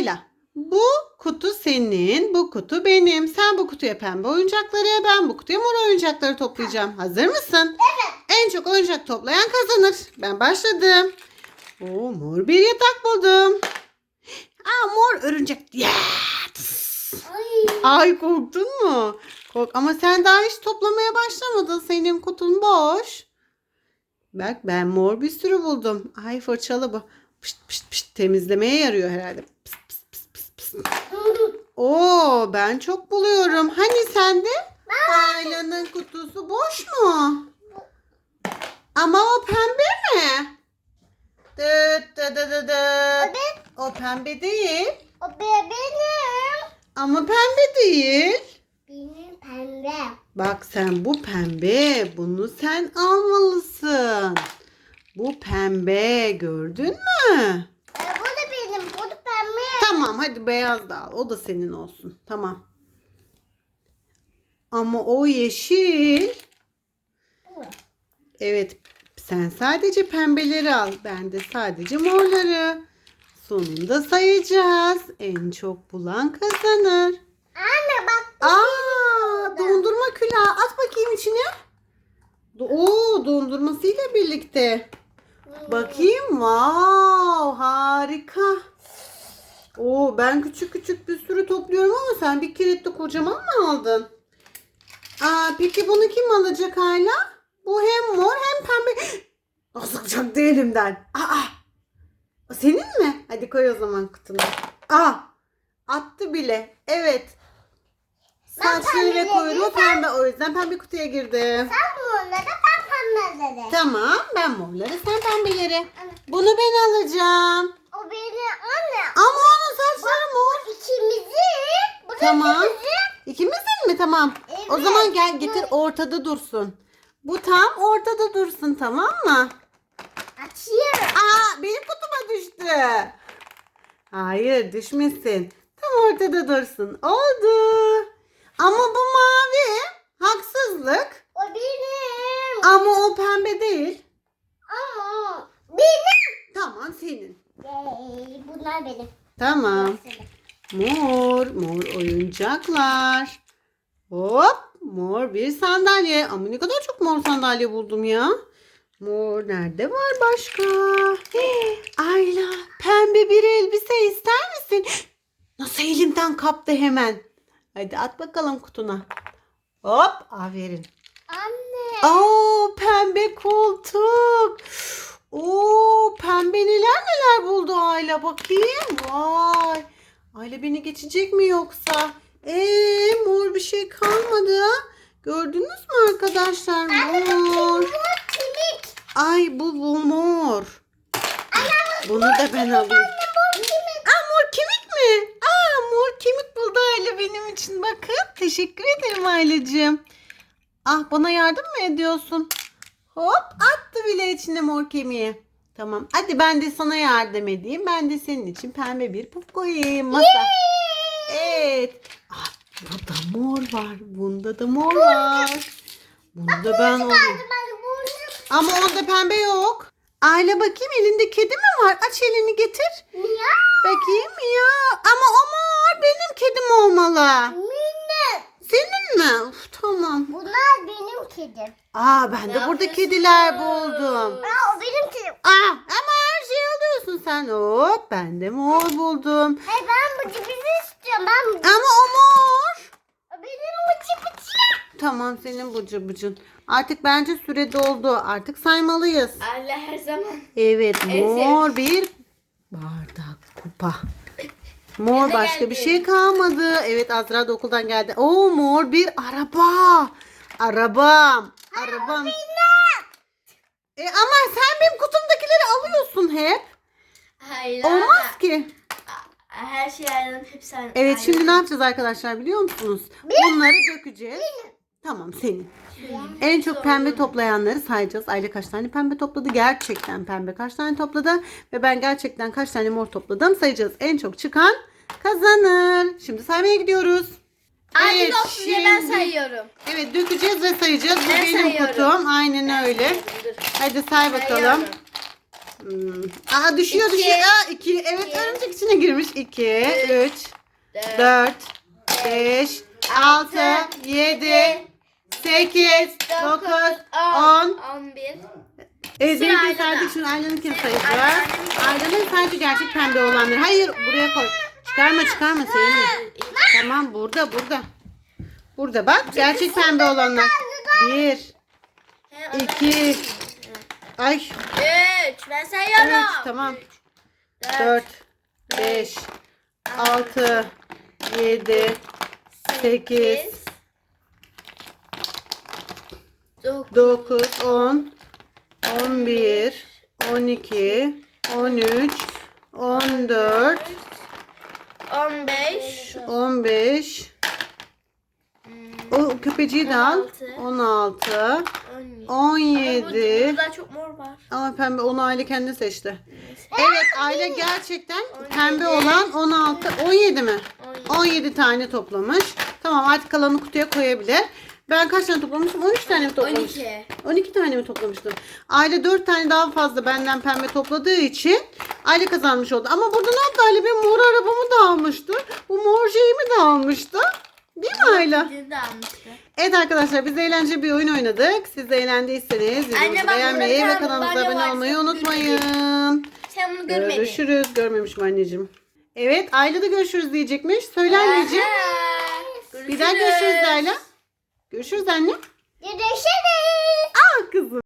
Ayla. Bu kutu senin, bu kutu benim. Sen bu kutuya pembe oyuncakları, ben bu kutuya mor oyuncakları toplayacağım. Hazır mısın? Evet. En çok oyuncak toplayan kazanır. Ben başladım. Oo, mor bir yatak buldum. Aa, mor örümcek. Yeah! Ay. Ay korktun mu? Kork ama sen daha hiç toplamaya başlamadın. Senin kutun boş. Bak ben mor bir sürü buldum. Ay fırçalı bu. Pışt pışt pışt temizlemeye yarıyor herhalde. Pıst Oo ben çok buluyorum. Hani sende? Ayla'nın kutusu boş mu? Ama o pembe mi? Dıt dı dı dı dıt. Evet. O pembe değil. O be- benim. Ama pembe değil. Benim pembe. Bak sen bu pembe. Bunu sen almalısın. Bu pembe. Gördün mü? E, bu da benim. Bu da pembe. Tamam hadi beyaz da al. O da senin olsun. Tamam. Ama o yeşil. Evet. Sen sadece pembeleri al. Ben de sadece morları. Sonunda sayacağız. En çok bulan kazanır. Anne bak. Aa, dondurma külahı. At bakayım içine. Oo, dondurmasıyla birlikte. Bakayım. Wow, harika. Oo, ben küçük küçük bir sürü topluyorum ama sen bir kirette kocaman mı aldın? Aa, peki bunu kim alacak hala? Bu hem mor hem pembe. Nasıl çıktı elimden? Aa, o senin mi? Hadi koy o zaman kutuna. Aa, attı bile. Evet. Saçları ve kuyruğu pembe. O yüzden pembe kutuya girdi. Sen bunları ben pembe dedim. Tamam ben morları sen pembeleri. Bunu ben alacağım. O benim anne. Ama onun saçları mor. İkimizi. Bu da Tamam. ikimizi. İkimizin mi? Tamam. O Evet. zaman gel getir ortada dursun. Bu tam ortada dursun tamam mı? Açıyorum. Aa benim kutuma düştü. Hayır düşmesin. Tam ortada dursun. Oldu. Ama bu mavi. Haksızlık. O benim. Ama o pembe değil. Ama benim. Tamam senin. Yay, bunlar benim. Tamam. Mor, mor oyuncaklar. Hop, mor bir sandalye. Ama ne kadar çok mor sandalye buldum ya. Mor nerede var başka? Hii, Ayla, pembe bir elbise ister misin? Nasıl elimden kaptı hemen. Hadi at bakalım kutuna. Hop, aferin. Anne. Oo, pembe koltuk. Oo, pembe neler neler buldu Ayla bakayım. Vay. Ayla beni geçecek mi yoksa? Ee, mor bir şey kalmadı. Gördünüz mü arkadaşlar? Mor. Ay bu, bu mor. Bunu da ben alayım. Aa mor kemik mi? Aa mor kemik buldu Ayla benim için. Bakın. Teşekkür ederim Aylacığım. Ah bana yardım mı ediyorsun? Hop attı bile içine mor kemiği. Tamam. Hadi ben de sana yardım edeyim. Ben de senin için pembe bir puf koyayım masa. Evet. Ah, burada mor var. Bunda da mor var. Bunda ben bunu. Ama onda pembe yok. Ayla bakayım elinde kedi mi var? Aç elini getir. Niye? Bakayım ya. Ama o mor benim kedim olmalı. Senin mi? Uf, tamam. Bunlar benim kedim. Aa ben de burada kediler buldum. Aa. Aa ama her şeyi alıyorsun sen. Hop ben de mor buldum. Hey ben bu cibizi istiyorum. Ben bu. Ama o mor. Benim bu cibisi. Tamam senin bıcı bıcın. Artık bence süre doldu. Artık saymalıyız. Allah her zaman. Evet mor bir bardak kupa. Mor Bize başka geldi. bir şey kalmadı. Evet Azra da okuldan geldi. Oo mor bir araba. Arabam. Arabam. E, ama sen benim kutumdakileri alıyorsun hep. Hayır. Olmaz ki. Her şey aynı. Hepsi aynı. Evet şimdi ne yapacağız arkadaşlar biliyor musunuz? Bunları dökeceğiz. Tamam senin. En çok pembe toplayanları sayacağız. Ayla kaç tane pembe topladı? Gerçekten pembe kaç tane topladı? Ve ben gerçekten kaç tane mor topladım sayacağız. En çok çıkan kazanır. Şimdi saymaya gidiyoruz. Aynı Evet, olsun diye ben şimdi- sayıyorum. Evet dökeceğiz ve sayacağız. Bu Ben benim sayıyorum. kutum. Aynen öyle. Dur. Hadi say bakalım. Sayıyorum. Hmm. Aa düşüyor İki. düşüyor. Aa, iki. Evet İki. örümcek içine girmiş. İki, üç, Dört, dört, beş, altı, yedi, sekiz, dokuz, on. on bir. Evet Sıra benimkini Ayla'da. saydık şimdi Ayla'nınkin Sıra sayacağız. Sadece gerçek pembe olanları. Hayır buraya koy. Çıkarma çıkarma Zeynep. Tamam burada burada. Burada bak gerçek pembe olanlar. Bir, iki, ay Üç. Ben sayıyorum. Üç, tamam. Üç, dört, beş, altı, yedi, sekiz, dokuz, dokuz, on, on bir, on iki, on üç, on dört, on beş, 15 o köpeciği de al. 16, 16 on yedi. 17 Burada çok mor var. Ama pembe onu aile kendi seçti. Evet aile gerçekten pembe olan 16 17 mi? 17 tane toplamış. Tamam artık kalanı kutuya koyabilir. Ben kaç tane toplamıştım? 13 tane mi toplamıştım? 12. 12 tane mi toplamıştım? Aile 4 tane daha fazla benden pembe topladığı için Aile kazanmış oldu. Ama burada ne yaptı Aile? Benim mor arabamı da almıştı. Bu mor şeyimi de almıştı. Değil mi Ayla? Birini de almıştı. Evet arkadaşlar biz eğlenceli bir oyun oynadık. Siz de eğlendiyseniz videomuzu bak beğenmeyi burada ve kanalımıza abone olmayı unutmayın. Sen bunu görmedin. Görüşürüz. Görmemişim anneciğim. Evet Ayla da görüşürüz diyecekmiş. Söyle anneciğim. Aha. Bir daha görüşürüz Ayla. Görüşürüz anne. Görüşürüz. Ah kızım.